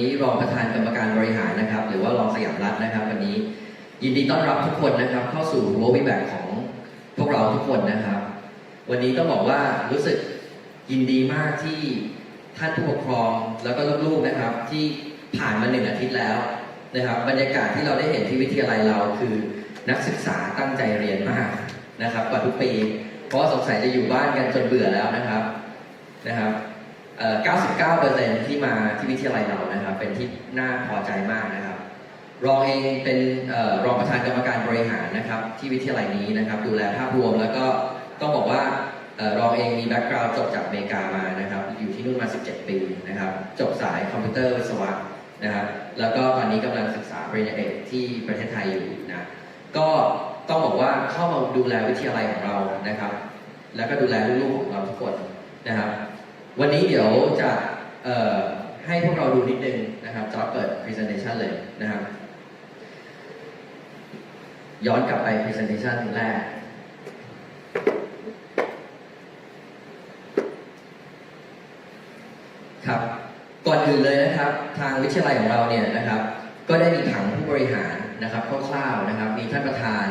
นี้รองประธานกรรมการบริหารนะครับ หรือว่ารองสยามรัฐนะครับ วันนี้ยินดีต้อนรับทุกคนนะครับ เข้าสู่โรบิแบกของพวกเราทุกคนนะครับ วันนี้ต้องบอกว่ารู้สึกยินดีมากที่ท่านผู้ปกครองแล้วก็ลูกๆนะครับ ที่ผ่านมาหนึ่งอาทิตย์แล้วนะครับ บรรยากาศที่เราได้เห็นที่วิทยาลัยเราคือนักศึกษาตั้งใจเรียนมากนะครับกว่าทุกปี เพราะว่าสงสัยจะอยู่บ้านกันจนเบื่อแล้วนะครับนะครับ 99%ที่มาที่วิทยาลัยเรานะครับ เป็นที่น่าพอใจมากนะครับ รองเองเป็นอรองประธานกรรมการบริหารนะครับ ที่วิทยาลัยนี้นะครับ ดูแลภาพรวมแล้วก็ต้องบอกว่าอรองเองมีแบ็กกราวด์จบจากอเมริกามานะครับ อยู่ที่นู่นมา 17 ปีนะครับ จบสายคอมพิวเตอร์วิศวะนะครับแล้วก็ตอนนี้กำลังศึกษาปริญญาเอกที่ประเทศไทยอยู่นะก็ต้องบอกว่าเข้ามาดูแลวิทยาลัยของเรานะครับ แล้วก็ดูแลลูกๆของเราทุกคนนะครับ วันนี้เดี๋ยวจะให้พวกเราดูนิดนึงนะครับจอเปิด presentation เลยนะครับ ย้อนกลับไป presentation แรก ครับก่อนอื่นเลยนะครับ ทางวิทยาลัยของเราเนี่ยนะครับ ก็ได้มีผังผู้บริหารนะครับคร่าวๆนะครับ มีท่านประธาน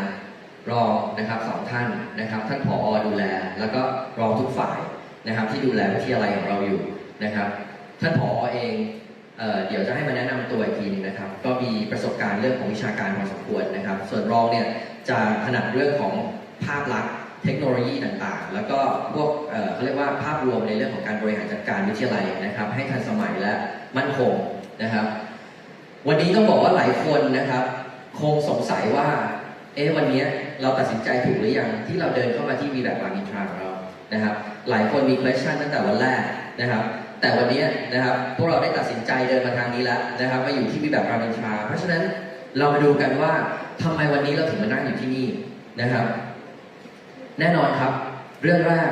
รองนะครับสองท่านนะครับ ท่านผอดูแล แล้วก็รองทุกฝ่าย นะครับ ที่ดูแลวิทยาลัยของเราอยู่นะครับ ท่านผอเองเออเดี๋ยวจะให้มาแนะนำตัวอีกทีหนึงนะครับ ก็มีประสบการณ์เรื่องของวิชาการพอสมควรนะครับ ส่วนรองเนี่ยจะถนัดเรื่องของภาพลักษณ์เทคโนโลยีต่างๆ แล้วก็พวกเเขาเรียกว่าภาพรวมในเรื่องของการบริหารจัดการวิทยาลัยนะครับ ให้ทันสมัยและมั่นคงนะครับ วันนี้ต้องบอกว่าหลายคนนะครับ คงสงสัยว่า เอ๊ะวันนี้เราตัดสินใจถูกหรือยังที่เราเดินเข้ามาที่วีแบบรามินทราของเรานะครับหลายคนมี question ตั้งแต่วันแรกนะครับ แต่วันนี้นะครับพวกเราได้ตัดสินใจเดินมาทางนี้แล้วนะครับมาอยู่ที่วีแบบรามินทราเพราะฉะนั้นเรามาดูกันว่าทำไมวันนี้เราถึงมานั่งอยู่ที่นี่นะครับ แน่นอนครับ เรื่องแรก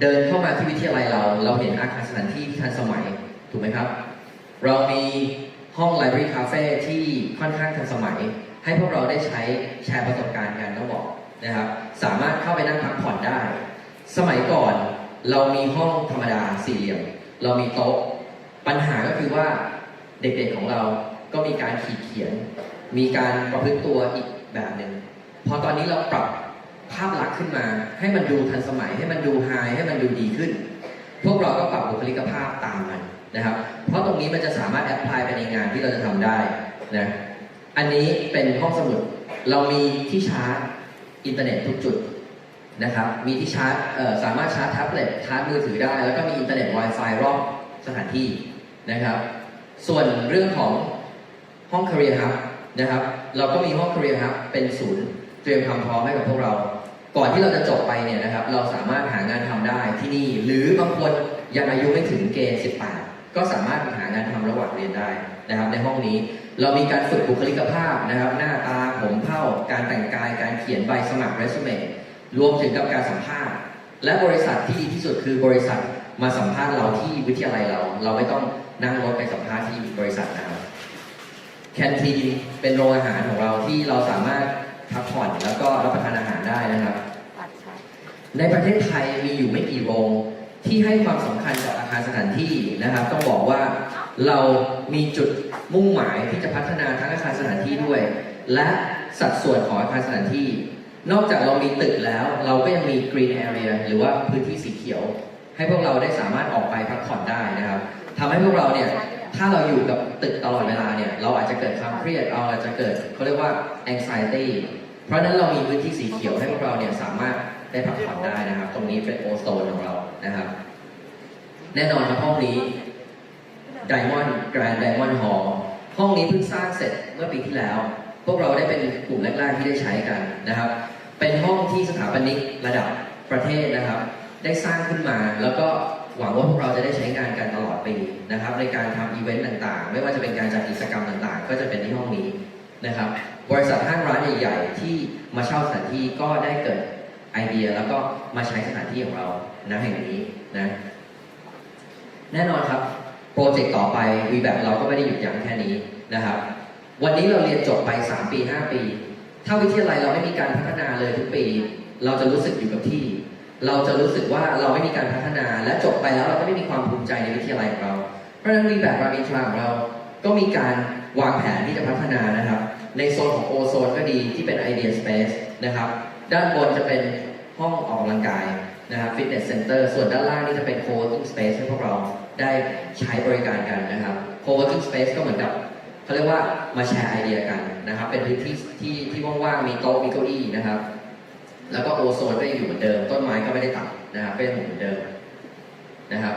เดินเข้ามาที่วิทยาลัยเรา เราเห็นอาคารสถานที่ที่ทันสมัยถูกไหมครับ เรามีห้อง Library Cafe ที่ค่อนข้างทันสมัย ให้พวกเราได้ใช้แชร์ประสบการณ์กันต้องบอกนะครับ สามารถเข้าไปนั่งพักผ่อนได้ สมัยก่อน เรามีห้องธรรมดาสี่เหลี่ยม เรามีโต๊ะ ปัญหาก็คือว่าเด็กๆของเราก็มีการขีดเขียน มีการประพฤติตัวอีกแบบหนึ่งพอตอนนี้เราปรับภาพลักษณ์ขึ้นมา ให้มันดูทันสมัย ให้มันดูไฮให้มันดูดีขึ้น พวกเราก็ปรับบุคลิกภาพตามมันนะครับ เพราะตรงนี้มันจะสามารถแอพพลายไปในงานที่เราจะทำได้นะอันนี้เป็นห้องสมุด เรามีที่ชาร์จอินเทอร์เน็ตทุกจุด นะครับ มีที่ชาร์จสามารถชาร์จแท็บเล็ตชาร์จมือถือได้ แล้วก็มีอินเทอร์เน็ต Wi-Fi รอบสถานที่นะครับ ส่วนเรื่องของห้อง Career Hub นะครับ เราก็มีห้อง Career Hub เป็นศูนย์เตรียมความพร้อมให้กับพวกเรา ก่อนที่เราจะจบไปเนี่ยนะครับ เราสามารถหางานทำได้ที่นี่ หรือบางคนยังอายุไม่ถึงเกณฑ์ 18 ก็สามารถหางานทำระหว่างเรียนได้นะครับ ในห้องนี้เรามีการฝึกบุคลิกภาพนะครับ หน้าตาผมเผ้าการแต่งกายการเขียนใบสมัครเรซูเม่ รวมถึงกับการสัมภาษณ์ และบริษัทที่ดีที่สุดคือบริษัทมาสัมภาษณ์เราที่วิทยาลัยเรา เราไม่ต้องนั่งรถไปสัมภาษณ์ที่บริษัทนะครับแคนทีนเป็นโรงอาหารของเราที่เราสามารถพักผ่อนแล้วก็รับประทานอาหารได้นะครับ ในประเทศไทยมีอยู่ไม่กี่โรงที่ให้ความสำคัญกับอาคารสถานที่นะครับต้องบอกว่าเรามีจุดมุ่งหมายที่จะพัฒนาทั้งอาคารสถานที่ด้วย และสัดส่วนของอาคารสถานที่ นอกจากเรามีตึกแล้ว เราก็ยังมี green area หรือว่าพื้นที่สีเขียว ให้พวกเราได้สามารถออกไปพักผ่อนได้นะครับทำให้พวกเราเนี่ยถ้าเราอยู่กับตึกตลอดเวลาเนี่ย เราอาจจะเกิดความเครียดเราอาจจะเกิดเขาเรียกว่า anxiety เพราะนั้นเรามีพื้นที่สีเขียวให้พวกเราเนี่ยสามารถได้พักผ่อนได้นะครับ ตรงนี้เป็นโอโซนของเรานะครับ แน่นอนครับห้องนี้ Diamond Grand Diamond Hall ห้องนี้เพิ่งสร้างเสร็จเมื่อปีที่แล้ว พวกเราได้เป็นกลุ่มแรกๆที่ได้ใช้กันนะครับ เป็นห้องที่สถาปนิกระดับประเทศนะครับ ได้สร้างขึ้นมา แล้วก็หวังว่าพวกเราจะได้ใช้งานกันตลอดปีนะครับ ในการทำอีเวนต์ต่างๆ ไม่ว่าจะเป็นการจัดกิจกรรมต่างๆ ก็จะเป็นที่ห้องนี้นะครับ บริษัทห้างร้านใหญ่ๆที่มาเช่าสถานที่ก็ได้เกิดไอเดียแล้วก็มาใช้สถานที่ของเราณแห่งนี้นะแน่นอนครับโปรเจกต์ต่อไปวีแบบเราก็ไม่ได้หยุดยั้งแค่นี้นะครับ วันนี้เราเรียนจบไป 3 ปี 5 ปี ถ้าวิทยาลัยเราไม่มีการพัฒนาเลยทุกปี เราจะรู้สึกอยู่กับที่ เราจะรู้สึกว่าเราไม่มีการพัฒนาและจบไปแล้วเราก็ไม่มีความภูมิใจในวิทยาลัยของเรา เพราะฉะนั้นมีแบบรามินทราของเรา ก็มีการวางแผนที่จะพัฒนานะครับ ในโซนของโอโซนก็ดีที่เป็นไอเดียสเปซนะครับ ด้านบนจะเป็นห้องออกกำลังกายนะครับฟิตเนสเซ็นเตอร์ส่วนด้านล่างนี่จะเป็นโค w ว r k i n g space ให้พวกเราได้ใช้บริการกันนะครับโค w ว r k i n g space ก็เหมือนกับ เขาเรียกว่ามาแชร์ไอเดียกันนะครับ เป็นพื้นที่ที่ที่ว่างๆมีโต๊ะมีเก้าอี้นะครับ แล้วก็โอโซนก็ยังอยู่เหมือนเดิม ต้นไม้ก็ไม่ได้ตัดนะครับก็ยังเหมือนเดิมนะครับ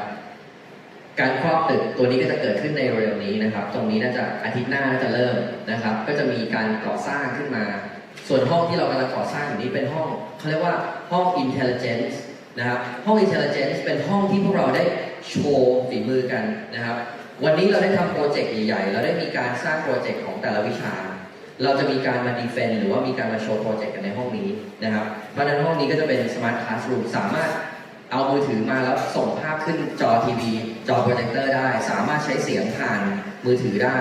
การครอบตึกตัวนี้ก็จะเกิดขึ้นในเร็วๆนี้นะครับ ตรงนี้น่าจะอาทิตย์หน้าน่าจะเริ่มนะครับ ก็จะมีการก่อสร้างขึ้นมา ส่วนห้องที่เรากำลังก่อสร้างอยู่นี้เป็นห้องเขาเรียกว่าห้อง intelligence นะครับห้อง intelligence เป็นห้องที่พวกเราได้โชว์ฝีมือกันนะครับ วันนี้เราได้ทำโปรเจกต์ใหญ่ๆ เราได้มีการสร้างโปรเจกต์ของแต่ละวิชา เราจะมีการมาดีเฟนหรือว่ามีการมาโชว์โปรเจกต์กันในห้องนี้นะครับ เพราะฉะนั้นห้องนี้ก็จะเป็น smart classroom สามารถเอามือถือมาแล้วส่งภาพขึ้นจอทีวี จอโปรเจคเตอร์ได้ สามารถใช้เสียงผ่านมือถือได้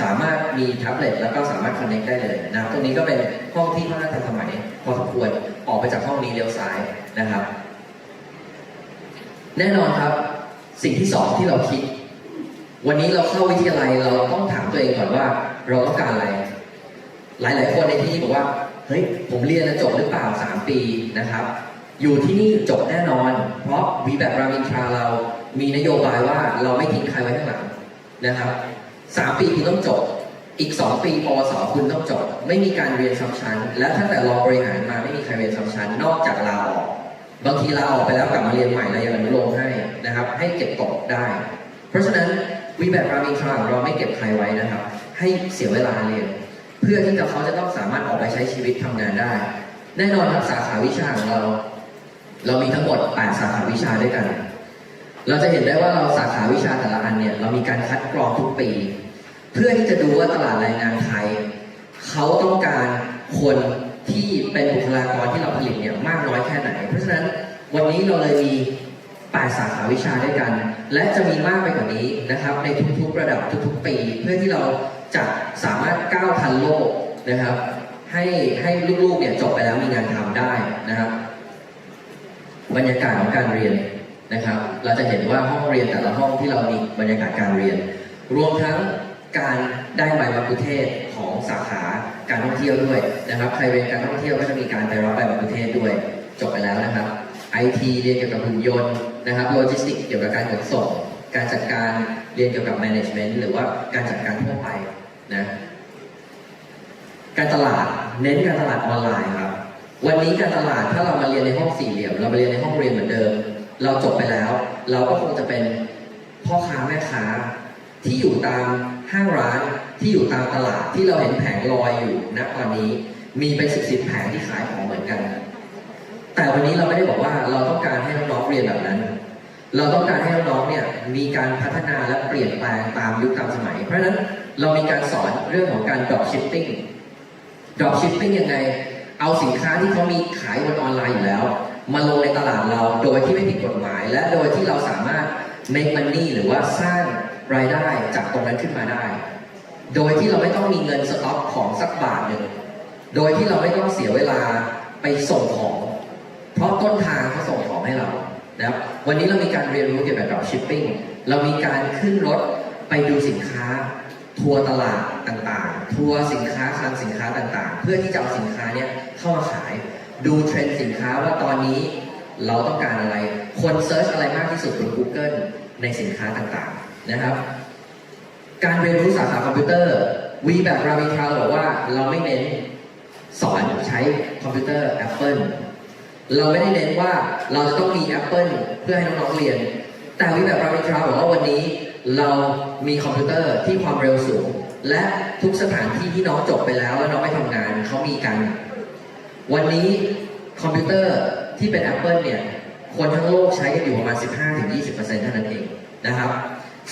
สามารถมีแท็บเล็ตแล้วก็สามารถคอนเน c t ได้เลยนะครับตรงนี้ก็เป็นห้องที่ค่อนข้างทันสมัยพอสมควรออกไปจากห้องนี้เลี้ยวซ้ายนะครับ แน่นอนครับ สิ่งที่สองที่เราคิด วันนี้เราเข้าวิทยาลัยเราต้องถามตัวเองก่อนว่า เราต้องการอะไร หลายๆคนในที่นี้บอกว่าเฮ้ยผมเรียนแล้วจบหรือเปล่า3ปีนะครับ อยู่ที่นี่จบแน่นอน เพราะวีแบบรามินทราเรามีนโยบายว่าเราไม่ทิ้งใครไว้ข้างหลังนะครับ3ปีคุณต้องจบ อีก2ปีปวสคุณต้องจบ ไม่มีการเรียนซ้ำชั้น และตั้งแต่รอบริหารมาไม่มีใครเรียนซ้ำชั้น นอกจากลาออกบางทีลาออกไปแล้วกลับมาเรียนใหม่เรายังอนุโลมให้นะครับ ให้เก็บตกได้ เพราะฉะนั้น วีแบบรามินทราของเราไม่เก็บใครไว้นะครับ ให้เสียเวลาเรียนเพื่อที่เขาจะต้องสามารถออกไปใช้ชีวิตทำงานได้ แน่นอนครับสาขาวิชาของเรา เรามีทั้งหมด 8 สาขาวิชาด้วยกัน เราจะเห็นได้ว่าเราสาขาวิชาแต่ละอันเนี่ยเรามีการคัดกรองทุกปี เพื่อที่จะดูว่าตลาดแรงงานไทย เขาต้องการคนที่เป็นบุคลากรที่เราผลิตเนี่ยมากน้อยแค่ไหน เพราะฉะนั้นวันนี้เราเลยมี 8 สาขาวิชาด้วยกัน และจะมีมากไปกว่านี้นะครับ ในทุกๆระดับทุกๆปี เพื่อที่เราจะสามารถก้าวทันโลกนะครับ ให้ให้ลูกๆเนี่ยจบไปแล้วมีงานทำได้นะครับ บรรยากาศของการเรียนนะครับ เราจะเห็นว่าห้องเรียนแต่ละห้องที่เรามีบรรยากาศการเรียน รวมทั้งการได้ใบมัคคุเทศของสาขาการท่องเที่ยวด้วยนะครับ ใครเรียนการท่องเที่ยวก็จะมีการไปรับใบมัคคุเทศด้วย จบไปแล้วนะครับ IT เรียนเกี่ยวกับหุ่นยนต์นะครับโลจิสติกเกี่ยวกับการขนส่งการจัดการเรียนเกี่ยวกับ management หรือว่าการจัดการทั่วไปนะการตลาดเน้นการตลาดออนไลน์ครับ วันนี้การตลาดถ้าเรามาเรียนในห้องสี่เหลี่ยม เราไปเรียนในห้องเรียนเหมือนเดิม เราจบไปแล้ว เราก็คงจะเป็นพ่อค้าแม่ค้า ที่อยู่ตามห้างร้านที่อยู่ตามตลาดที่เราเห็นแผงลอยอยู่ณตอนนี้ มีเป็นสิบสิบแผงที่ขายของเหมือนกัน แต่วันนี้เราไม่ได้บอกว่าเราต้องการให้น้องๆเรียนแบบนั้น เราต้องการให้น้องๆเนี่ยมีการพัฒนาและเปลี่ยนแปลงตามยุคตามสมัย เพราะฉะนั้นเรามีการสอนเรื่องของการ drop shipping drop shipping ยังไง เอาสินค้าที่เขามีขายบนออนไลน์อยู่แล้ว มาลงในตลาดเราโดยที่ไม่ผิดกฎหมาย และโดยที่เราสามารถ make money หรือว่าสร้างรายได้จากตรงนั้นขึ้นมาได้ โดยที่เราไม่ต้องมีเงินสต็อกของสักบาทหนึ่ง โดยที่เราไม่ต้องเสียเวลาไปส่งของ เพราะต้นทางเขาส่งของให้เรานะครับวันนี้เรามีการเรียนรู้เกี่ยวกับ drop shipping เรามีการขึ้นรถไปดูสินค้า ทัวร์ตลาดต่างๆ ทัวร์สินค้าคลังสินค้าต่างๆ เพื่อที่จะเอาสินค้าเนี้ยเข้ามาขาย ดูเทรนด์สินค้าว่าตอนนี้เราต้องการอะไร คนเซิร์ชอะไรมากที่สุดบน Google ในสินค้าต่างๆนะครับ การเรียนรู้สาขาคอมพิวเตอร์วีแบบรามิทาบอกว่าเราไม่เน้นสอนใช้คอมพิวเตอร์ Apple เราไม่ได้เน้นว่าเราจะต้องมี Apple เพื่อให้น้องๆเรียน แต่วีแบบรามิทราบอกว่าวันนี้เรามีคอมพิวเตอร์ที่ความเร็วสูง และทุกสถานที่ที่น้องจบไปแล้วแล้วน้องไปทำงานเขามีกัน วันนี้คอมพิวเตอร์ที่เป็น Apple เนี่ยคนทั้งโลกใช้กันอยู่ประมาณ 15-20%เท่านั้นเองนะครับ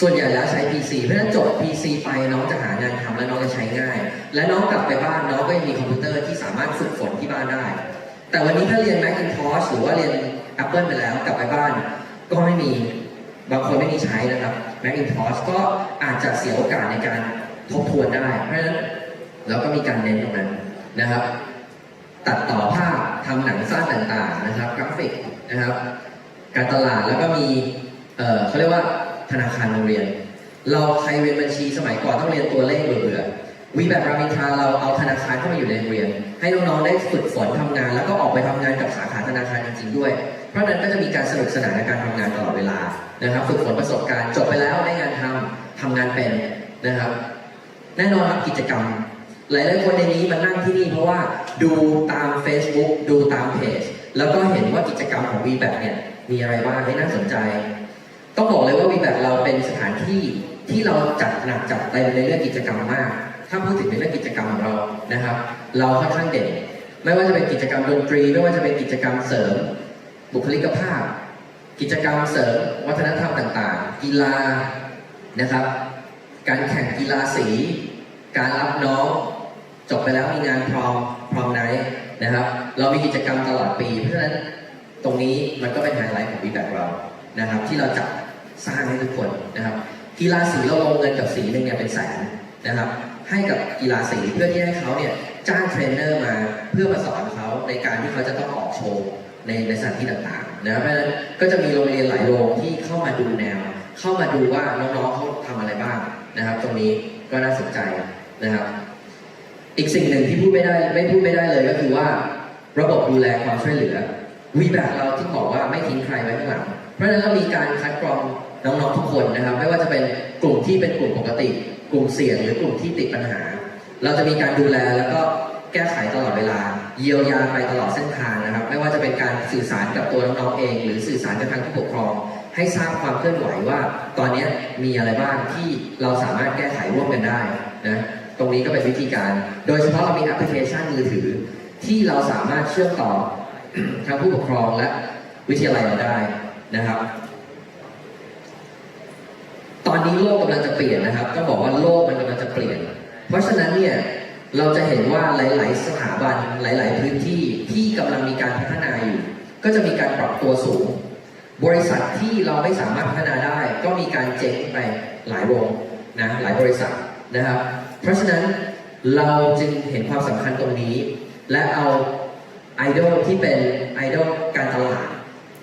ส่วนใหญ่แล้วใช้ PC เพราะฉะนั้นจบ PC ไปน้องจะหางานทำและน้องจะใช้ง่าย และน้องกลับไปบ้านน้องก็ยังมีคอมพิวเตอร์ที่สามารถฝึกฝนที่บ้านได้ แต่วันนี้ถ้าเรียน Macintosh หรือว่าเรียน Apple ไปแล้วกลับไปบ้าน ก็ไม่มีบางคนไม่มีใช้นะครับ Macintosh ก็อาจจะเสียโอกาสในการทบทวนได้ เพราะฉะนั้นเราก็มีการเน้นตรงนั้นนะครับ ตัดต่อภาพทำหนังสั้นต่างๆนะครับกราฟิกนะครับ การตลาดแล้วก็มีเขาเรียกว่าธนาคารโรงเรียน เราใครเรียนบัญชีสมัยก่อนต้องเรียนตัวเลขเบื่อๆ วีแบบรามินทาเราเอาธนาคารเข้ามาอยู่ในโรงเรียน ให้น้องๆได้ฝึกฝนทำงาน แล้วก็ออกไปทำงานกับสาขาธนาคารจริงๆด้วย เพราะนั้นก็จะมีการสนุกสนานในการทำงานตลอดเวลานะครับ ฝึกฝนประสบการณ์จบไปแล้วได้งานทำทำงานเป็นนะครับ แน่นอนครับกิจกรรม หลายๆคนในนี้มานั่งที่นี่เพราะว่าดูตาม Facebook ดูตามเพจแล้วก็เห็นว่ากิจกรรมของ v b a c เนี่ยมีอะไรบ้างให้น่าสนใจ ต้องบอกเลยว่า v b a c เราเป็นสถานที่ที่เราจัดหนักจัดเต็มในเรื่องกิจกรรมมาก ถ้าพูดถึงในเรื่องกิจกรรมของเรานะครับ เราค่อนข้างเด่นไม่ว่าจะเป็นกิจกรรมดนตรี ไม่ว่าจะเป็นกิจกรรมเสริม บุคลิกภาพ กิจกรรมเสริม วัฒนธรรมต่างๆ กีฬานะครับ การแข่งกีฬาสี การรับน้องจบไปแล้วมีงานพรอมพรอมไนท์นะครับ เรามีกิจกรรมตลอดปี เพราะฉะนั้นตรงนี้มันก็เป็นไฮไลท์ของวีแบบเรานะครับ ที่เราจัดสร้างให้ทุกคนนะครับ กีฬาสีเราลงเงินกับสีหนึ่งเนี่ยเป็นแสนนะครับ ให้กับกีฬาสีเพื่อที่ให้เขาเนี่ยจ้างเทรนเนอร์มาเพื่อมาสอนเขาในการที่เขาจะต้องออกโชว์ในในสถานที่ต่างๆนะครับเพราะฉะนั้นก็จะมีโรงเรียนหลายโรงที่เข้ามาดูแนว เข้ามาดูว่าน้องๆเขาทำอะไรบ้างนะครับ ตรงนี้ก็น่าสนใจนะครับ อีกสิ่งหนึ่งที่พูดไม่ได้ไม่พูดไม่ได้เลยก็คือว่า ระบบดูแลความช่วยเหลือวีแบบเราที่บอกว่าไม่ทิ้งใครไว้ข้างหลังเพราะฉะนั้นเรามีการคัดกรองน้องๆทุกคนนะครับ ไม่ว่าจะเป็นกลุ่มที่เป็นกลุ่มปกติ กลุ่มเสี่ยงหรือกลุ่มที่ติดปัญหา เราจะมีการดูแลแล้วก็แก้ไขตลอดเวลา เยียวยาไปตลอดเส้นทางนะครับ ไม่ว่าจะเป็นการสื่อสารกับตัวน้องๆเอง หรือสื่อสารกับทางผู้ปกครอง ให้ทราบความเคลื่อนไหวว่า ตอนนี้มีอะไรบ้างที่เราสามารถแก้ไขร่วมกันได้นะตรงนี้ก็เป็นวิธีการ โดยเฉพาะเรามีแอปพลิเคชันมือถือ ที่เราสามารถเชื่อมต่อทางผู้ปกครองและวิทยาลัยเราได้นะครับ ตอนนี้โลกกำลังจะเปลี่ยนนะครับต้องบอกว่าโลกมันกำลังจะเปลี่ยน เพราะฉะนั้นเนี่ยเราจะเห็นว่าหลาย ๆ สถาบันหลาย ๆ พื้นที่ที่กำลังมีการพัฒนาอยู่ ก็จะมีการปรับตัวสูง บริษัทที่เราไม่สามารถพัฒนาได้ ก็มีการเจ๊งไปหลายวงนะหลายบริษัทนะครับ เพราะฉะนั้นเราจึงเห็นความสำคัญตรงนี้ และเอาไอดอลที่เป็นไอดอลการตลาด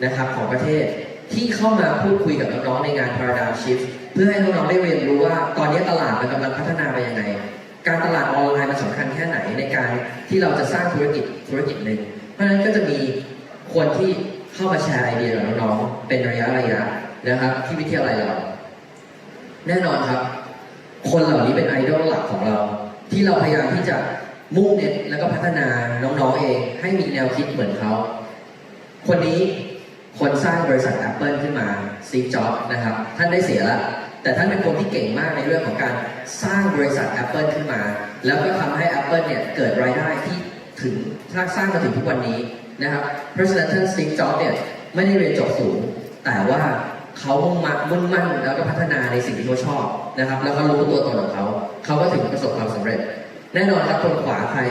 นะครับของประเทศที่เข้ามาพูดคุยกับน้อง ๆ ในงาน Paradigm Shift เพื่อให้น้องๆได้เรียนรู้ว่า ตอนนี้ตลาดมันกำลังพัฒนาไปยังไง การตลาดออนไลน์มันสำคัญแค่ไหนในการที่เราจะสร้างธุรกิจธุรกิจหนึ่งเพราะฉะนั้นก็จะมีคนที่เข้ามาแชร์ไอเดียกับน้องๆเป็นระยะระยะนะครับที่วิทยาลัยเรา แน่นอนครับ คนเหล่านี้เป็นไอดอลหลักของเรา ที่เราพยายามที่จะมุ่งเน้นแล้วก็พัฒนาน้องๆเอง ให้มีแนวคิดเหมือนเขาคนนี้คนสร้างบริษัท Apple ขึ้นมาซีจ็อบนะครับ ท่านได้เสียแล้ว แต่ท่านเป็นคนที่เก่งมากในเรื่องของการสร้างบริษัท Apple ขึ้นมา แล้วก็ทำให้ Apple เนี่ยเกิดรายได้ที่ถึงสร้างสร้างมาถึงทุกวันนี้นะครับเพราะฉะนั้นท่านซีจ็อบเนี่ยไม่ได้เรียนจบสูง แต่ว่าเขามุ่งมั่นมุ่งมั่นแล้วก็พัฒนาในสิ่งที่เขาชอบนะครับ แล้วก็รู้ตัวตนของเขาเขาก็ถึงประสบความสำเร็จ แน่นอนครับคนขวาใคร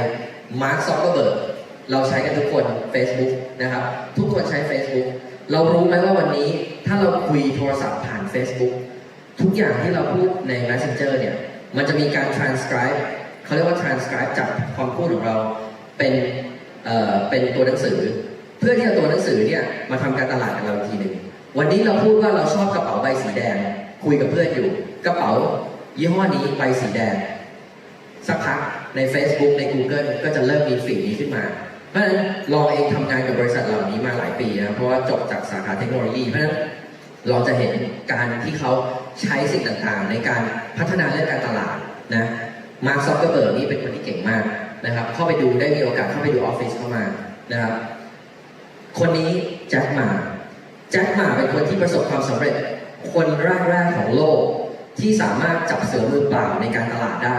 มาร์คซอกเกอร์เบิร์กเราใช้กันทุกคน Facebook นะครับ ทุกคนใช้ Facebook เรารู้ไหมว่าวันนี้ถ้าเราคุยโทรศัพท์ผ่าน Facebook ทุกอย่างที่เราพูดใน Messenger เนี่ย มันจะมีการ transcribe เขาเรียกว่า transcribe จากความพูดของเราเป็นเอ่อเป็นตัวหนังสือ เพื่อที่จะตัวหนังสือเนี่ยมาทำการตลาดกับเราทีหนึ่งวันนี้เราพูดว่าเราชอบกระเป๋าใบสีแดง คุยกับเพื่อนอยู่ กระเป๋ายี่ห้อนี้ใบสีแดง สักพักใน Facebook ใน Google ก็จะเริ่มมีฟีดนี้ขึ้นมา เพราะฉะนั้นลองเองทำงานกับบริษัทเหล่านี้มาหลายปีนะเพราะว่าจบจากสาขาเทคโนโลยีเพราะฉะนั้นเราจะเห็นการที่เขา ใช้สิ่งต่างๆ ในการพัฒนาเรื่องการตลาดนะมาร์คซอกเกอร์เบิร์กนี่เป็นคนที่เก่งมากนะครับ เข้าไปดูได้มีโอกาสเข้าไปดูออฟฟิศเข้ามานะครับ คนนี้แจ็คหมาแจ็คหมาเป็นคนที่ประสบความสำเร็จ คนแรกๆของโลกที่สามารถจับเสือมือเปล่าในการตลาดได้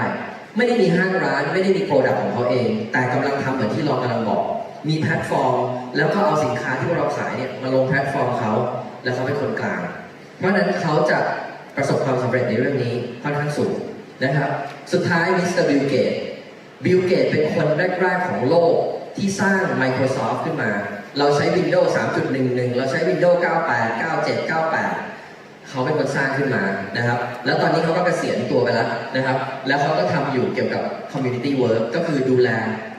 ไม่ได้มีห้างร้าน ไม่ได้มีโปรดักต์ของเขาเอง แต่กำลังทำเหมือนที่เรากำลังบอก มีแพลตฟอร์ม แล้วก็เอาสินค้าที่เราขายเนี่ยมาลงแพลตฟอร์มเขา แล้วเขาเป็นคนกลาง เพราะฉะนั้นเขาจะ ประสบความสำเร็จในเรื่องนี้ค่อนข้างสูงนะครับ สุดท้ายมิสเตอร์บิลเกตบิลเกตเป็นคนแรกๆของโลกที่สร้าง Microsoft ขึ้นมา เราใช้ Windows 3.11 เราใช้ Windows 98 97 98 เขาเป็นคนสร้างขึ้นมานะครับ แล้วตอนนี้เขาก็เกษียณตัวไปแล้วนะครับ แล้วเขาก็ทำอยู่เกี่ยวกับ community work ก็คือดูแล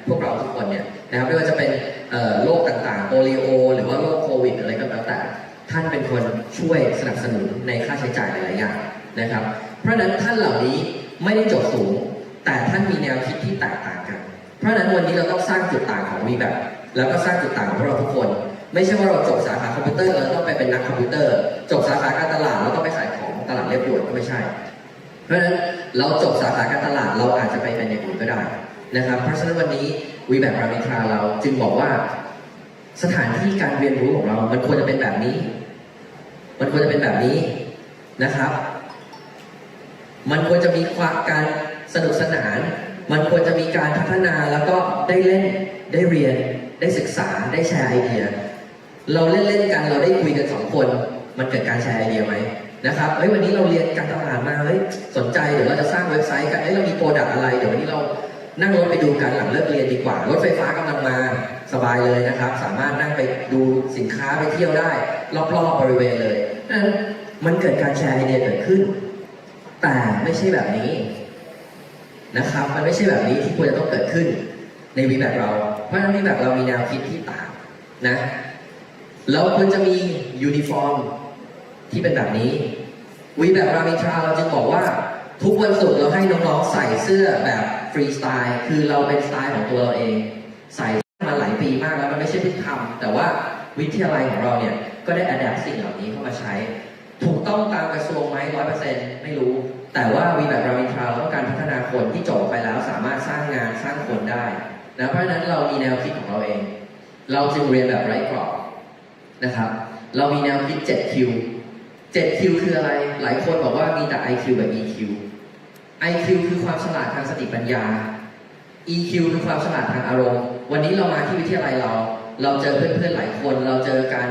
พวกเราทุกคนเนี่ยนะครับไม่ว่าจะเป็นโรคต่างๆ โปลิโอ หรือว่าโรคโควิด อะไรก็แล้วแต่ ท่านเป็นคนช่วยสนับสนุนในค่าใช้จ่ายหลายๆอย่างนะครับ เพราะฉะนั้นท่านเหล่านี้ไม่ได้จบสูง แต่ท่านมีแนวคิดที่แตกต่างกัน เพราะฉะนั้นวันนี้เราต้องสร้างจุดต่างของวีแบบแล้วก็สร้างจุดต่างของพวกเราทุกคน ไม่ใช่ว่าเราจบสาขาคอมพิวเตอร์แล้วต้องไปเป็นนักคอมพิวเตอร์ จบสาขาการตลาดแล้วต้องไปขายของตลาดเรียบด่วนก็ไม่ใช่ เพราะฉะนั้นเราจบสาขาการตลาดเราอาจจะไปเป็นอย่างอื่นก็ได้นะครับ เพราะฉะนั้นวันนี้วีแบบรามิทราเราจึงบอกว่าสถานที่การเรียนรู้ของเรา มันควรจะเป็นแบบนี้ มันควรจะเป็นแบบนี้นะครับ มันควรจะมีความการสนุกสนาน มันควรจะมีการพัฒนาแล้วก็ได้เล่นได้เรียน ได้ศึกษาได้แชร์ไอเดีย เราเล่นเล่นๆกันเราได้คุยกันสองคน มันเกิดการแชร์ไอเดียไหมนะครับเฮ้ยวันนี้เราเรียนการตลาดมาเฮ้ยสนใจเดี๋ยวเราจะสร้างเว็บไซต์กันเฮ้ยเรามีโปรดักต์อะไร เดี๋ยววันนี้เรานั่งรถไปดูกันหลังเลิกเรียนดีกว่ารถไฟฟ้ากำลังมาสบายเลยนะครับ สามารถนั่งไปดูสินค้าไปเที่ยวได้ รอบๆบริเวณเลย มันเกิดการแชร์ไอเดียเกิดขึ้น แต่ไม่ใช่แบบนี้นะครับ มันไม่ใช่แบบนี้ที่ควรจะต้องเกิดขึ้น ในวีแบบเรา เพราะฉะนั้นวีแบบเรามีแนวคิดที่ต่างนะ เราควรจะมียูนิฟอร์มที่เป็นแบบนี้วีแบบรามิทราเราจึงบอกว่าทุกวันศุกร์เราให้น้องๆใส่เสื้อแบบฟรีสไตล์ คือเราเป็นสไตล์ของตัวเราเอง ใส่มาหลายปีมากแล้วมันไม่ใช่เพิ่งทำแต่ว่าวิทยาลัยของเราเนี่ย ก็ได้อัดแอปสิ่งเหล่านี้เข้ามาใช้ ถูกต้องตามกระทรวงไหมร้อยเปอร์เซ็นต์ไม่รู้ แต่ว่าวีแบบรามินทราเราต้องการพัฒนาคนที่จบไปแล้วสามารถสร้างงานสร้างคนได้นะเพราะฉะนั้นเรามีแนวคิดของเราเอง เราจึงเรียนแบบไร้กรอบนะครับ เรามีแนวคิด 7Q 7Q คืออะไร หลายคนบอกว่ามีแต่ IQ กับ EQ IQ คือความฉลาดทางสติปัญญา EQ คือความฉลาดทางอารมณ์ วันนี้เรามาที่วิทยาลัยเรา เราเจอเพื่อนๆหลายคน เราเจอการ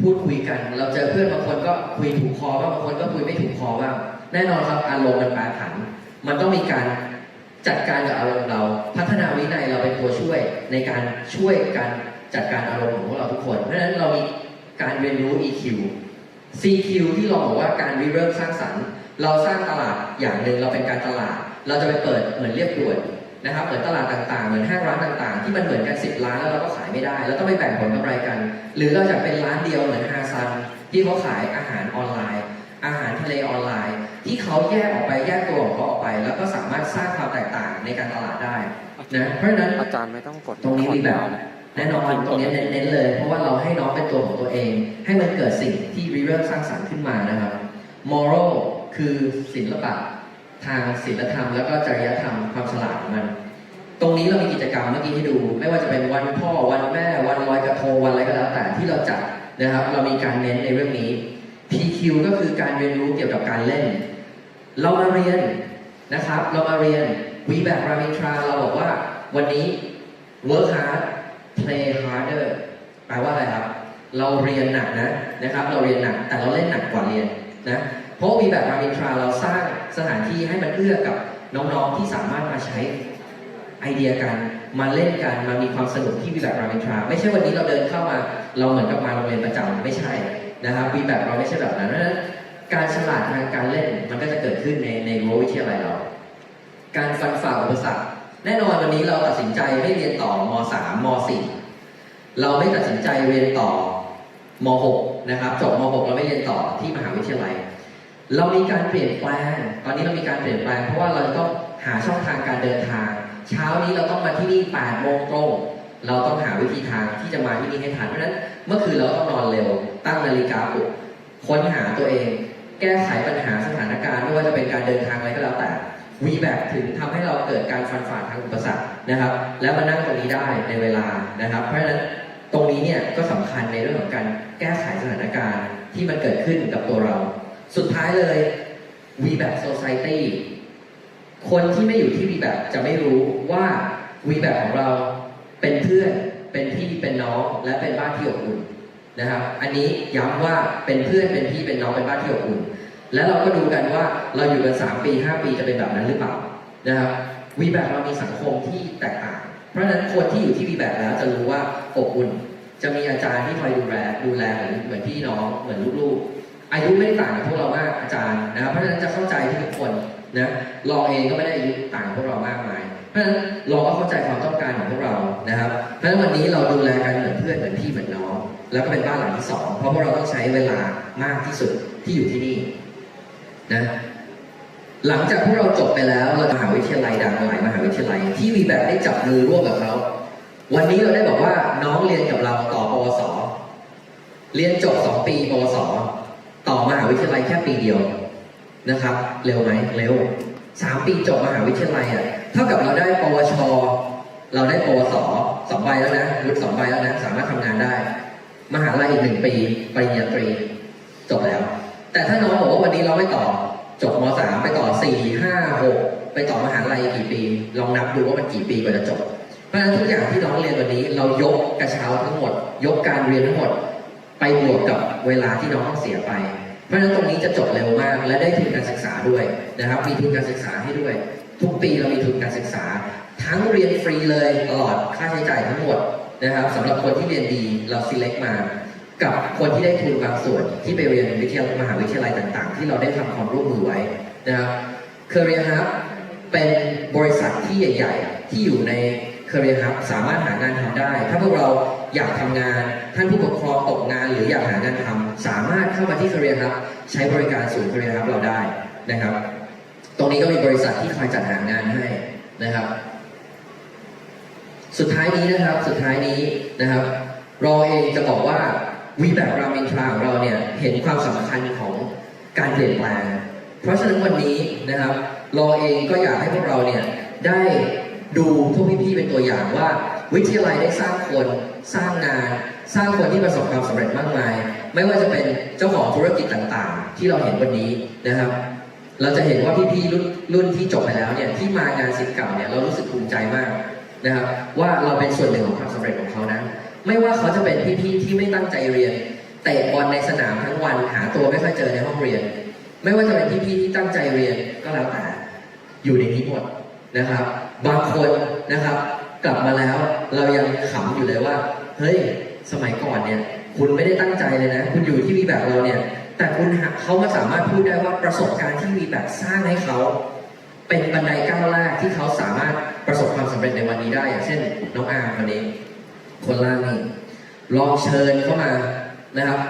พูดคุยกัน เราเจอเพื่อนบางคนก็คุยถูกคอบ้างบางคนก็คุยไม่ถูกคอบ้างแน่นอนครับอารมณ์มันแปรผัน มันต้องมีการจัดการกับอารมณ์เรา พัฒนาวินัยเราเป็นตัวช่วยในการช่วยการจัดการอารมณ์ของพวกเราทุกคน เพราะฉะนั้นเรามีการเรียนรู้ EQ CQ ที่เราบอกว่าการริเริ่มสร้างสรรค์ เราสร้างตลาดอย่างหนึ่งเราเป็นการตลาด เราจะไปเปิดเหมือนเรียบด่วน นะครับเหมือนตลาดต่างๆ เหมือนห้างร้านต่างๆ ที่มันเหมือนกัน10ร้านแล้วเราก็ขายไม่ได้ แล้วต้องไปแบ่งผลกำไรกัน หรือเราจะเป็นร้านเดียวเหมือนฮาซันที่เขาขายอาหารออนไลน์ อาหารทะเลออนไลน์ ที่เขาแยกออกไปแยกตัวของเขาออกไป แล้วก็สามารถสร้างความแตกต่างในการตลาดได้นะเพราะฉะนั้นอาจารย์ไม่ต้องกดตรงนี้มีแบบนะแน่นอนตรงนี้เน้นๆเลย เพราะว่าเราให้น้องเป็นตัวของตัวเอง ให้มันเกิดสิ่งที่ริเริ่มสร้างสรรค์ขึ้นมานะครับ moral คือศิลปะ ทางศีลธรรมแล้วก็จริยธรรมความฉลาดของมัน ตรงนี้เรามีกิจกรรมเมื่อกี้ให้ดู ไม่ว่าจะเป็นวันพ่อวันแม่ วันลอยกระทงวันอะไรก็แล้ว แต่ที่เราจัดนะครับ เรามีการเน้นในเรื่องนี้ PQ ก็คือการเรียนรู้เกี่ยวกับการเล่น เรามาเรียนนะครับ เรามาเรียนวีแบบรามินทราเราบอกว่าวันนี้ work hard play harder แปลว่าอะไรครับ เราเรียนหนักนะนะครับ เราเรียนหนักแต่เราเล่นหนักกว่าเรียนนะ เพราะวีแบบรามินทราเราสร้างสถานที่ให้มันเอื้อกับน้องๆที่สามารถมาใช้ไอเดียกันมาเล่นกันมามีความสนุกที่วีแบบรามินทราไม่ใช่วันนี้เราเดินเข้ามา เราเหมือนกับมาโรงเรียนประจำไม่ใช่นะครับวีแบบเราไม่ใช่แบบนั้นเพราะฉะนั้นการฉลาดทางการเล่นมันก็จะเกิดขึ้นในในรั้ววิทยาลัยเรา การฟันฝ่าอุปสรรคแน่นอนวันนี้เราตัดสินใจไม่เรียนต่อม .3 ม .4 เราไม่ตัดสินใจเรียนต่อม .6 นะครับจบม .6 เราไม่เรียนต่อที่มหาวิทยาลัย เรามีการเปลี่ยนแปลง ตอนนี้เรามีการเปลี่ยนแปลง เพราะว่าเราต้องหาช่องทางการเดินทาง เช้านี้เราต้องมาที่นี่8โมงตรง เราต้องหาวิธีทางที่จะมาที่นี่ให้ทัน เพราะฉะนั้นเมื่อคืนเราต้องนอนเร็ว ตั้งนาฬิกาปลุก ค้นหาตัวเอง แก้ไขปัญหาสถานการณ์ไม่ว่าจะเป็นการเดินทางอะไรก็แล้วแต่วีแบบถึงทำให้เราเกิดการฟันฝ่าทางอุปสรรคนะครับ แล้วมานั่งตรงนี้ได้ในเวลานะครับ เพราะฉะนั้นตรงนี้เนี่ยก็สำคัญในเรื่องของการแก้ไขสถานการณ์ที่มันเกิดขึ้นกับตัวเรา สุดท้ายเลยวีแบบโซซ i ตี้คนที่ไม่อยู่ที่วีแบบจะไม่รู้ว่าวีแบบของเราเป็นเพื่อน เป็นพี่เป็นน้องและเป็นบ้านที่อบอุ่นนะครับ อันนี้ย้ำว่าเป็นเพื่อนเป็นพี่เป็นน้องเป็นบ้านที่อบอุ่น แล้วเราก็ดูกันว่าเราอยู่กัน3ปี 5 ปีจะเป็นแบบนั้นหรือเปล่านะครับวีแบบเรามีสังคมที่แตกต่าง เพราะฉะนั้นคนที่อยู่ที่วีแบบแล้วจะรู้ว่าอบอุ่น จะมีอาจารย์ที่คอยดูแลดูแลเหมือนเหมือนพี่น้องเหมือนลูกๆ อายุไม่ได้ต่างกับพวกเรามากอาจารย์นะครับเพราะฉะนั้นจะเข้าใจทุกคนนะรองเองก็ไม่ได้อายุต่างพวกเรามากมาย เพราะฉะนั้นรองก็เข้าใจความต้องการของพวกเรานะครับ เพราะฉะนั้นวันนี้เราดูแลกันเหมือนเพื่อนเหมือนพี่เหมือนน้อง แล้วก็เป็นบ้านหลังที่สองเพราะพวกเราต้องใช้เวลามากที่สุดที่อยู่ที่นี่นะหลังจากพวกเราจบไปแล้วเรามหาวิทยาลัยดังหลายมหาวิทยาลัย ที่วีแบบได้จับมือร่วมกับเขาวันนี้เราได้บอกว่าน้องเรียนกับเราต่อปวส เรียนจบสองปีปวส ต่อมหาวิทยาลัยแค่ปีเดียวนะครับ เร็วไหมเร็วสามปีจบมหาวิทยาลัยอะเท่ากับเราได้ปวช เราได้ปวสสองใบแล้วนะวุฒิสองใบแล้วนะสามารถทำงานได้ มหาลัยอีกหนึ่งปีปริญญาตรีจบแล้ว แต่ถ้าน้องบอกว่าวันนี้เราไม่ต่อจบมสามไปต่อสี่ห้าหกไปต่อมหาลัยกี่ปี ลองนับดูว่ามันกี่ปีกว่าจะจบ เพราะฉะนั้นทุกอย่างที่น้องเรียนวันนี้ เรายกกระเช้าทั้งหมด ยกการเรียนทั้งหมด ไปบวกกับเวลาที่น้องต้องเสียไป เพราะฉะนั้นตรงนี้จะจบเร็วมาก และได้ทุนการศึกษาด้วยนะครับ มีทุนการศึกษาให้ด้วย ทุกปีเรามีทุนการศึกษา ทั้งเรียนฟรีเลยตลอดค่าใช้จ่ายทั้งหมดนะครับสำหรับคนที่เรียนดีเรา select มา กับคนที่ได้ทุนบางส่วนที่ไปเรียนวิทยาลัยมหาวิทยาลัยต่าง ๆ ที่เราได้ทำความร่วมมือไว้นะครับ Career Hub เป็นบริษัทที่ใหญ่ ๆ ที่อยู่ใน Career Hub สามารถหางานทำได้ ถ้าพวกเรา อยากทำงาน ท่านผู้ปกครองตกงานหรืออยากหางานทำสามารถเข้ามาที่ Career Hub ใช้บริการศูนย์ Career Hub เราได้นะครับ ตรงนี้ก็มีบริษัทที่คอยจัดหางานให้นะครับ สุดท้ายนี้นะครับสุดท้ายนี้นะครับเรอเองจะบอกว่าวีแบบรามินทราของเราเนี่ยเห็นความสำคัญของการเปลี่ยนแปลง เพราะฉะนั้นวันนี้นะครับเรอเองก็อยากให้พวกเราเนี่ยได้ดูพวกพี่ๆเป็นตัวอย่างว่า วิทยาลัยได้สร้างคนสร้างงาน สร้างคนที่ประสบความสำเร็จมากมาย ไม่ว่าจะเป็นเจ้าของธุรกิจต่างๆ ที่เราเห็นวันนี้นะครับ เราจะเห็นว่าพี่ๆรุ่นรุ่นที่จบไปแล้วเนี่ยที่มางานสิทธิ์เก่าเนี่ยเรารู้สึกภูมิใจมากนะครับว่าเราเป็นส่วนหนึ่งของความสำเร็จของเขานะไม่ว่าเขาจะเป็นพี่ๆที่ไม่ตั้งใจเรียนเตะบอลในสนามทั้งวันหาตัวไม่ค่อยเจอในห้องเรียน ไม่ว่าจะเป็นพี่ๆที่ตั้งใจเรียนก็แล้วแต่อยู่ในนี้หมดนะครับ บางคนนะครับ กลับมาแล้ว เรายังขำอยู่เลยว่า เฮ้ย สมัยก่อนเนี่ย คุณไม่ได้ตั้งใจเลยนะ คุณอยู่ที่วีแบบเราเนี่ย แต่คุณเขามาสามารถพูดได้ว่าประสบการณ์ที่วีแบบสร้างให้เขา เป็นบันไดก้าวแรกที่เขาสามารถประสบความสำเร็จในวันนี้ได้ อย่างเช่น น้องอาร์มวันนี้ คนล่างนี่ลองเชิญเข้ามานะครับ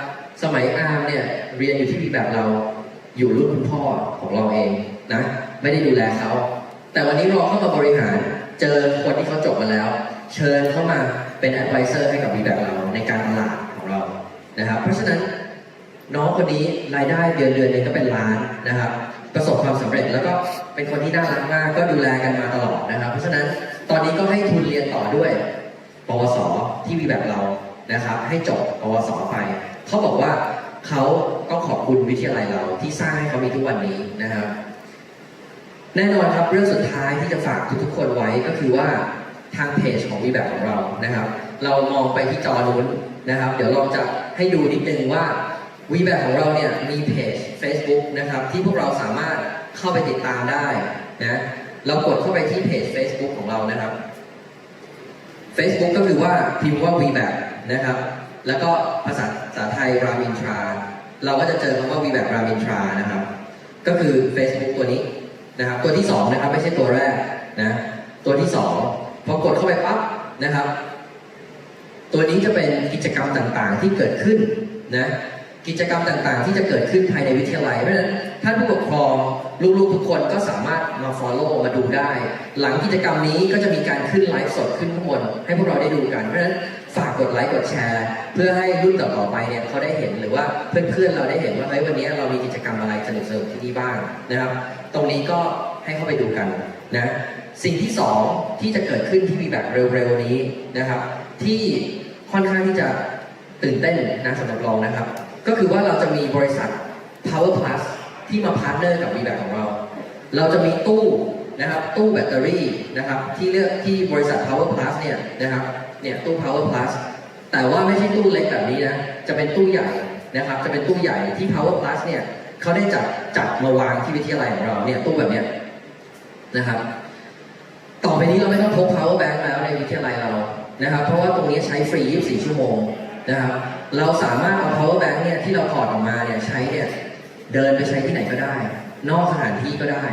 สมัยอาร์มเนี่ยเรียนอยู่ที่วีแบบเราอยู่รุ่นคุณพ่อของเราเองนะ ไม่ได้ดูแลเขา แต่วันนี้รอเข้ามาบริหาร เจอคนที่เขาจบมาแล้ว เชิญเข้ามาเป็นแอดไวเซอร์ให้กับวีแบบเราในการตลาดของเรานะครับ เพราะฉะนั้นน้องคนนี้รายได้เดือนเดือนนึงก็เป็นล้านนะครับ ประสบความสำเร็จแล้วก็เป็นคนที่น่ารักมากก็ดูแลกันมาตลอดนะครับ เพราะฉะนั้นตอนนี้ก็ให้ทุนเรียนต่อด้วย ปวสที่มีแบบเรานะครับ ให้จบปวสไปเขาบอกว่าเขาต้องขอบคุณวิทยาลัยเราที่สร้างให้เขามีทุกวันนี้นะครับ แน่นอนครับเรื่องสุดท้ายที่จะฝากทุกๆคนไว้ก็คือว่าทางเพจของวีแบบของเรานะครับ เรามองไปที่จอนู้นนะครับ เดี๋ยวเราจะให้ดูนิดนึงว่าวีแบบของเราเนี่ยมีเพจ Facebook นะครับ ที่พวกเราสามารถเข้าไปติดตามได้นะเรากดเข้าไปที่เพจ Facebook ของเรานะครับ Facebook ก็คือว่าพิมพ์ว่า v แบบนะครับ แล้วก็ภาษาภาษาไทยรามินทรา เราก็จะเจอคำว่า v แบบรามินทรานะครับ ก็คือ Facebook ตัวนี้ นะครับ ตัวที่สองนะครับไม่ใช่ตัวแรกนะตัวที่สองพอกดเข้าไปปั๊บนะครับ ตัวนี้จะเป็นกิจกรรมต่างๆที่เกิดขึ้นนะกิจกรรมต่างๆ ที่จะเกิดขึ้นภายในวิทยาลัยเพราะฉะนั้นท่านผู้ปกครองลูกๆทุกคนก็สามารถมา follow มาดูได้ หลังกิจกรรมนี้ก็จะมีการขึ้นไลฟ์สดขึ้นข้างบนให้พวกเราได้ดูกัน เพราะฉะนั้นฝากกดไลค์กดแชร์ เพื่อให้รุ่นต่อๆไปเนี่ยเขาได้เห็นหรือว่าเพื่อนๆเราได้เห็นว่าเฮ้ยวันนี้เรามีกิจกรรมอะไรสนุกๆที่นี่บ้างนะครับ ตรงนี้ก็ให้เข้าไปดูกันนะสิ่งที่สองที่จะเกิดขึ้นที่มีแบบเร็วๆนี้นะครับ ที่ค่อนข้างที่จะตื่นเต้นนะสำหรับเรานะครับ ก็คือว่าเราจะมีบริษัท Power Plus ที่มาพาร์ทเนอร์กับ v แบบของเรา เราจะมีตู้นะครับตู้แบตเตอรี่นะครับที่เลือกที่บริษัท Power Plus เนี่ยนะครับเนี่ยตู้ Power Plus แต่ว่าไม่ใช่ตู้เล็กแบบนี้นะจะเป็นตู้ใหญ่นะครับ จะเป็นตู้ใหญ่ที่ Power Plus เนี่ย เขาได้จัดจัดมาวางที่วิทยาลัยของเราเนี่ยตู้แบบเนี้ยนะครับ ต่อไปนี้เราไม่ต้องพก power bank แล้วในวิทยาลัยเรานะครับ เพราะว่าตรงนี้ใช้ฟรี 24 ชั่วโมงนะครับ เราสามารถเอา power bank เนี่ยที่เราถอดออกมาเนี่ยใช้เนี่ยเดินไปใช้ที่ไหนก็ได้ นอกสถานที่ก็ได้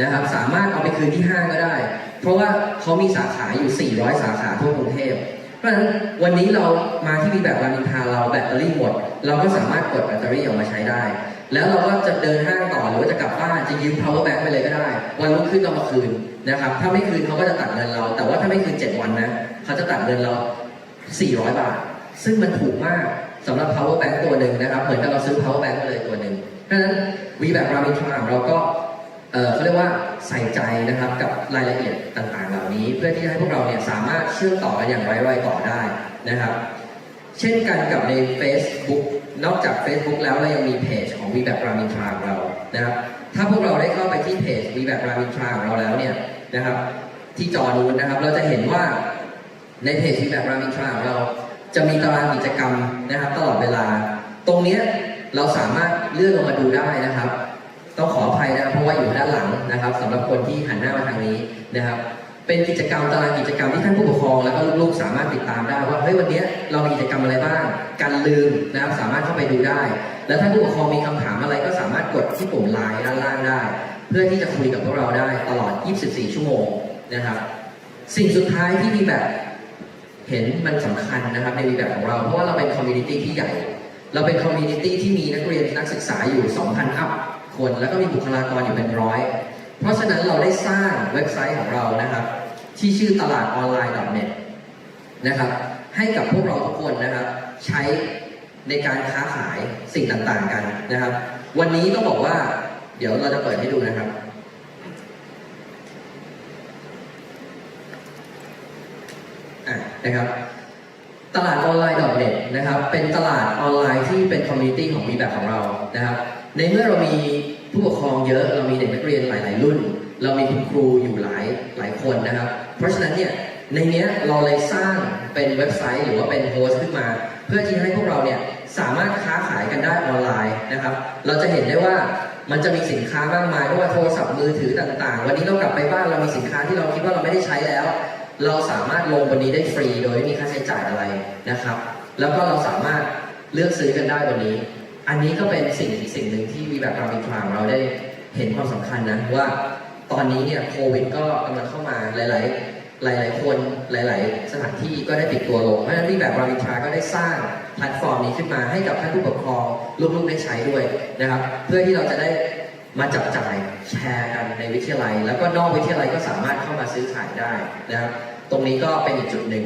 นะครับ สามารถเอาไปคืนที่ห้างก็ได้ เพราะว่าเขามีสาขาอยู่ 400 สาขาทั่วกรุงเทพเพราะฉะนั้นวันนี้เรามาที่มีแบบรามินทาเราแบตเตอรี่หมด เราก็สามารถกดแบตเตอรี่ออกมาใช้ได้ แล้วเราก็จะเดินห้างต่อหรือว่าจะกลับบ้านจะยืม power bank ไปเลยก็ได้ วันรุ่งขึ้นเรามาคืนนะครับ ถ้าไม่คืนเขาก็จะตัดเงินเรา แต่ว่าถ้าไม่คืน 7 วันนะเขาจะตัดเงินเรา 400 บาท ซึ่งมันถูกมากสำหรับ power bank ตัวหนึ่งนะครับ เหมือนกับเราซื้อ power bank มาเลยตัวหนึ่งเพราะฉะนั้นวีแบบรามินทราเราก็เอ่อเขาเรียกว่าใส่ใจนะครับกับรายละเอียดต่างๆ เหล่านี้ เพื่อที่จะให้พวกเราเนี่ยสามารถเชื่อมต่อกันอย่างไร้รอยต่อได้นะครับ เช่นกันกับใน Facebook นอกจาก Facebook แล้วเรายังมีเพจ ของ v b a c รามินทราของเรานะครับถ้าพวกเราได้เข้าไปที่เพจ v b a c รามินทราของเราแล้วเนี่ยนะครับ ที่จอนู้นนะครับ เราจะเห็นว่าในเพจ v b a c รามินทราของเรา จะมีตารางกิจกรรมนะครับ ตลอดเวลา ตรงเนี้ยเราสามารถเลื่อนลงมาดูได้นะครับ ต้องขออภัยนะครับเพราะว่าอยู่ด้านหลังนะครับสำหรับคนที่หันหน้ามาทางนี้นะครับ เป็นกิจกรรมตารางกิจกรรมที่ท่านผู้ปกครอง แล้วก็ลูกๆสามารถติดตามได้ว่าเฮ้ยวันเนี้ยเรามีกิจกรรมอะไรบ้างการลืมนะครับสามารถเข้าไปดูได้ แล้วท่านผู้ปกครองมีคำถามอะไรก็สามารถกดที่ปุ่มไลน์ด้านล่างได้ เพื่อที่จะคุยกับพวกเราได้ตลอด 24 ชั่วโมงนะครับ สิ่งสุดท้ายที่มีแบบเห็นมันสำคัญนะครับในวีแบบของเรา เพราะว่าเราเป็นคอมมูนิตี้ที่ใหญ่ เราเป็นคอมมูนิตี้ที่มีนักเรียนนักศึกษาอยู่ 2,000 อัพคน แล้วก็มีบุคลากรอยู่เป็นร้อย เพราะฉะนั้นเราได้สร้างเว็บไซต์ของเรานะครับ ที่ชื่อตลาดออนไลน์ .net นะครับ ให้กับพวกเราทุกคนนะครับ ใช้ในการค้าขายสิ่งต่างๆกันนะครับ วันนี้ต้องบอกว่า เดี๋ยวเราจะเปิดให้ดูนะครับ นะครับ ตลาดออนไลน์ .net นะครับ เป็นตลาดออนไลน์ที่เป็นคอมมูนิตี้ของวีแบบของเรานะครับ ในเมื่อเรามีผู้ปกครองเยอะ เรามีเด็กนักเรียนหลาย ๆ รุ่น เรามีคุณครูอยู่หลายหลายคนนะครับ เพราะฉะนั้นเนี่ยในนี้เราเลยสร้างเป็นเว็บไซต์หรือว่าเป็นโฮสต์ขึ้นมา เพื่อที่ให้พวกเราเนี่ยสามารถค้าขายกันได้ออนไลน์นะครับ เราจะเห็นได้ว่ามันจะมีสินค้ามากมายไม่ว่าโทรศัพท์มือถือต่าง ๆ วันนี้เรากลับไปบ้านเรามีสินค้าที่เราคิดว่าเราไม่ได้ใช้แล้ว เราสามารถลงวันนี้ได้ฟรีโดยไม่มีค่าใช้จ่ายอะไรนะครับ แล้วก็เราสามารถเลือกซื้อกันได้วันนี้ อันนี้ก็เป็นสิ่งสิ่งหนึ่งที่วีแบบรามินทรางเราได้เห็นความสำคัญนะว่า ตอนนี้เนี่ยโควิดก็กำลังเข้ามาหลาย ๆหลาย ๆ คนหลาย ๆ สถานที่ก็ได้ปิดตัวลง เพราะฉะนั้นวีแบบรามินทราก็ได้สร้างแพลตฟอร์มนี้ขึ้นมาให้กับท่านผู้ปกครองลูก ๆ ได้ใช้ด้วยนะครับ เพื่อที่เราจะได้มาจับจ่ายแชร์กันในวิทยาลัย แล้วก็นอกวิทยาลัยก็สามารถเข้ามาซื้อขายได้นะครับ ตรงนี้ก็เป็นอีกจุดหนึ่ง